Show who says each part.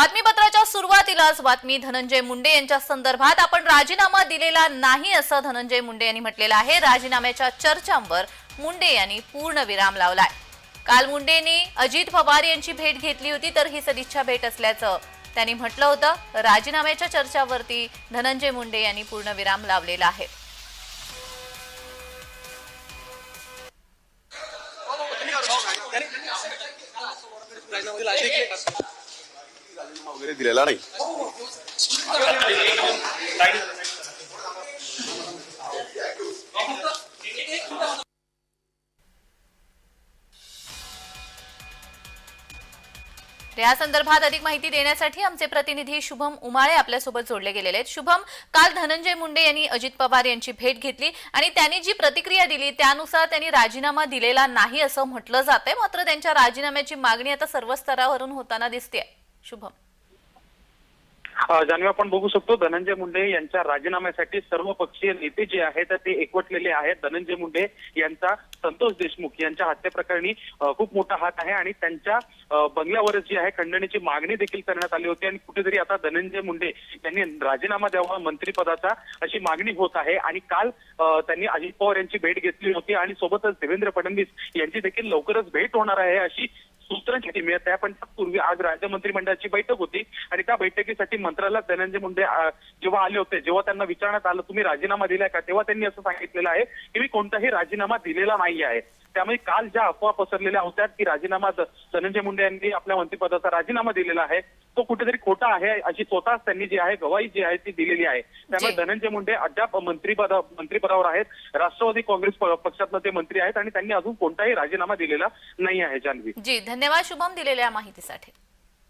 Speaker 1: बातमीपत्राच्या सुरुवातीलाच बातमी धनंजय मुंडे यांच्या संदर्भात आपण राजीनामा दिलेला नाही असं धनंजय मुंडे यांनी म्हटलेलं आहे. राजीनाम्याच्या चर्चांवर मुंडे यांनी पूर्ण विराम लावलाय. काल मुंडेंनी अजित पवार यांची भेट घेतली होती तर ही सदिच्छा भेट असल्याचं त्यांनी म्हटलं होतं. राजीनाम्याच्या चर्चावरती धनंजय मुंडे यांनी पूर्ण विराम लावलेला आहे.
Speaker 2: वगैरे दिलेला नाही.
Speaker 1: या संदर्भात अधिक माहिती देण्यासाठी आमचे प्रतिनिधी शुभम उमाळे आपल्यासोबत जोडले गेलेले आहेत. शुभम काल धनंजय मुंडे यांनी अजित पवार यांची भेट घेतली आणि त्यांनी जी प्रतिक्रिया दिली त्यानुसार त्यांनी राजीनामा दिलेला नाही असं म्हटलं जात आहे मात्र त्यांच्या राजीनाम्याची मागणी आता सर्व स्तरावरून होताना दिसते शुभम.
Speaker 3: अ, आपण बघू शकतो. धनंजय मुंडे यांच्या राजीनाम्यासाठी सर्व पक्षीय नेते जे आहेत ते एकवटलेले आहेत. धनंजय मुंडे यांचा संतोष देशमुख यांच्या हत्येप्रकरणी खूप मोठा हात आहे आणि त्यांच्या बंगल्यावरच जी आहे खंडणीची मागणी देखील करण्यात आली होती. आणि कुठेतरी आता धनंजय मुंडे यांनी राजीनामा द्यावा मंत्रिपदाचा अशी मागणी होत आहे. आणि काल त्यांनी अजित पवार यांची भेट घेतली होती. आणि सोबतच देवेंद्र फडणवीस यांची देखील लवकरच भेट होणार आहे अशी सूत्रांची मिळत आहे. पण त्यापूर्वी आज राज्य मंत्रिमंडळाची बैठक होती आणि त्या बैठकीसाठी मंत्रालयात धनंजय मुंडे जेव्हा आले होते जेव्हा त्यांना विचारण्यात आलं तुम्ही राजीनामा दिलाय का? तेव्हा त्यांनी असं सांगितलेलं आहे की मी कोणताही राजीनामा दिलेला नाही आहे त्यामुळे काल ज्या अफवा पसरलेल्या होत्या की राजीनामा धनंजय मुंडे यांनी आपल्या मंत्रिपदाचा राजीनामा दिलेला आहे. तो कुठेतरी खोटा आहे अशी स्वतःच त्यांनी जी आहे गवाही जी आहे ती दिलेली आहे. त्यामुळे. धनंजय मुंडे अद्याप मंत्रिपद मंत्रिपदावर आहेत. राष्ट्रवादी काँग्रेस पक्षातनं ते मंत्री आहेत आणि त्यांनी अजून कोणताही राजीनामा दिलेला नाही आहे जान्हवी.
Speaker 1: जी धन्यवाद शुभम दिलेल्या माहितीसाठी.